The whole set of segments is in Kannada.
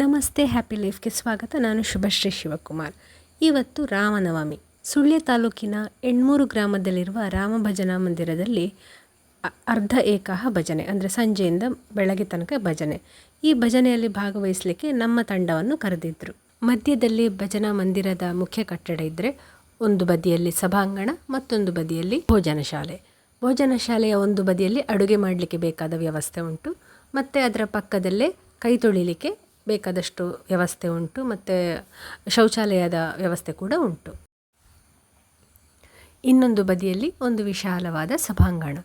ನಮಸ್ತೆ ಹ್ಯಾಪಿ ಲೈಫ್ಗೆ ಸ್ವಾಗತ. ನಾನು ಶುಭಶ್ರೀ ಶಿವಕುಮಾರ್. ಇವತ್ತು ರಾಮನವಮಿ. ಸುಳ್ಯ ತಾಲೂಕಿನ ಎಣ್ಮೂರು ಗ್ರಾಮದಲ್ಲಿರುವ ರಾಮ ಭಜನಾ ಮಂದಿರದಲ್ಲಿ ಅರ್ಧ ಏಕಾಹ ಭಜನೆ, ಅಂದರೆ ಸಂಜೆಯಿಂದ ಬೆಳಗ್ಗೆ ತನಕ ಭಜನೆ. ಈ ಭಜನೆಯಲ್ಲಿ ಭಾಗವಹಿಸಲಿಕ್ಕೆ ನಮ್ಮ ತಂಡವನ್ನು ಕರೆದಿದ್ದರು ಮಧ್ಯದಲ್ಲಿ ಭಜನಾ ಮಂದಿರದ ಮುಖ್ಯ ಕಟ್ಟಡ ಇದ್ದರೆ ಒಂದು ಬದಿಯಲ್ಲಿ ಸಭಾಂಗಣ, ಮತ್ತೊಂದು ಬದಿಯಲ್ಲಿ ಭೋಜನ ಶಾಲೆ. ಭೋಜನ ಶಾಲೆಯ ಒಂದು ಬದಿಯಲ್ಲಿ ಅಡುಗೆ ಮಾಡಲಿಕ್ಕೆ ಬೇಕಾದ ವ್ಯವಸ್ಥೆ ಉಂಟು. ಮತ್ತು ಅದರ ಪಕ್ಕದಲ್ಲೇ ಕೈ ತೊಳಿಲಿಕ್ಕೆ ಬೇಕಾದಷ್ಟು ವ್ಯವಸ್ಥೆ ಉಂಟು ಮತ್ತು ಶೌಚಾಲಯದ ವ್ಯವಸ್ಥೆ ಕೂಡ ಉಂಟು. ಇನ್ನೊಂದು ಬದಿಯಲ್ಲಿ ಒಂದು ವಿಶಾಲವಾದ ಸಭಾಂಗಣ.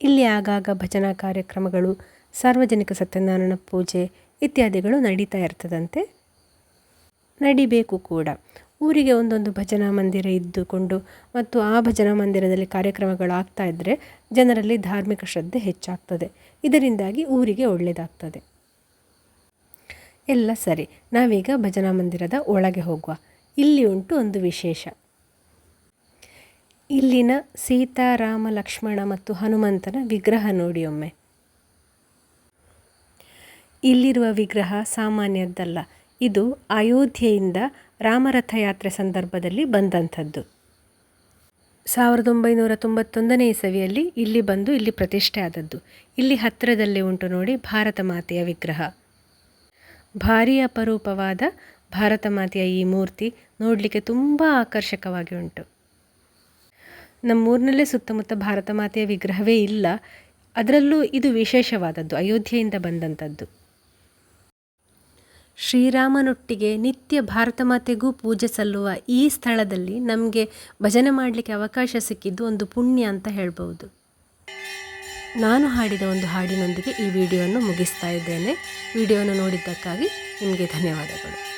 ಇಲ್ಲಿ ಆಗಾಗ ಭಜನಾ ಕಾರ್ಯಕ್ರಮಗಳು, ಸಾರ್ವಜನಿಕ ಸತ್ಯನಾರಾಯಣ ಪೂಜೆ ಇತ್ಯಾದಿಗಳು ನಡೀತಾ ಇರ್ತದಂತೆ. ನಡಿಬೇಕು ಕೂಡ. ಊರಿಗೆ ಒಂದೊಂದು ಭಜನಾ ಮಂದಿರ ಇದ್ದುಕೊಂಡು ಮತ್ತು ಆ ಭಜನಾ ಮಂದಿರದಲ್ಲಿ ಕಾರ್ಯಕ್ರಮಗಳು ಆಗ್ತಾ ಇದ್ದರೆ ಜನರಲ್ಲಿ ಧಾರ್ಮಿಕ ಶ್ರದ್ಧೆ ಹೆಚ್ಚಾಗ್ತದೆ. ಇದರಿಂದಾಗಿ ಊರಿಗೆ ಒಳ್ಳೆಯದಾಗ್ತದೆ ಎಲ್ಲ ಸರಿ. ನಾವೀಗ ಭಜನಾ ಮಂದಿರದ ಒಳಗೆ ಹೋಗುವ. ಇಲ್ಲಿ ಉಂಟು ಒಂದು ವಿಶೇಷ. ಇಲ್ಲಿನ ಸೀತಾರಾಮ ಲಕ್ಷ್ಮಣ ಮತ್ತು ಹನುಮಂತನ ವಿಗ್ರಹ ನೋಡಿ ಒಮ್ಮೆ. ಇಲ್ಲಿರುವ ವಿಗ್ರಹ ಸಾಮಾನ್ಯದ್ದಲ್ಲ. ಇದು ಅಯೋಧ್ಯೆಯಿಂದ ರಾಮರಥಯಾತ್ರೆ ಸಂದರ್ಭದಲ್ಲಿ ಬಂದಂಥದ್ದು. ಸಾವಿರದ ಒಂಬೈನೂರ ತೊಂಬತ್ತೊಂದನೇ ಇಸವಿಯಲ್ಲಿ ಇಲ್ಲಿ ಬಂದು ಇಲ್ಲಿ ಪ್ರತಿಷ್ಠೆ ಆದದ್ದು. ಇಲ್ಲಿ ಹತ್ತಿರದಲ್ಲೇ ಉಂಟು ನೋಡಿ ಭಾರತ ಮಾತೆಯ ವಿಗ್ರಹ. ಭಾರೀ ಅಪರೂಪವಾದ ಭಾರತ ಮಾತೆಯ ಈ ಮೂರ್ತಿ ನೋಡಲಿಕ್ಕೆ ತುಂಬ ಆಕರ್ಷಕವಾಗಿ ಉಂಟು. ನಮ್ಮೂರಿನಲ್ಲೇ ಸುತ್ತಮುತ್ತ ಭಾರತ ಮಾತೆಯ ವಿಗ್ರಹವೇ ಇಲ್ಲ. ಅದರಲ್ಲೂ ಇದು ವಿಶೇಷವಾದದ್ದು, ಅಯೋಧ್ಯೆಯಿಂದ ಬಂದಂಥದ್ದು. ಶ್ರೀರಾಮನೊಟ್ಟಿಗೆ ನಿತ್ಯ ಭಾರತ ಮಾತೆಗೂ ಪೂಜೆ ಸಲ್ಲುವ ಈ ಸ್ಥಳದಲ್ಲಿ ನಮಗೆ ಭಜನೆ ಮಾಡಲಿಕ್ಕೆ ಅವಕಾಶ ಸಿಕ್ಕಿದ್ದು ಒಂದು ಪುಣ್ಯ ಅಂತ ಹೇಳ್ಬೋದು ನಾನು ಹಾಡಿದ ಒಂದು ಹಾಡಿನೊಂದಿಗೆ ಈ ವಿಡಿಯೋವನ್ನು ಮುಗಿಸ್ತಾ ಇದ್ದೇನೆ. ವಿಡಿಯೋವನ್ನು ನೋಡಿದ್ದಕ್ಕಾಗಿ ನಿಮಗೆ ಧನ್ಯವಾದಗಳು.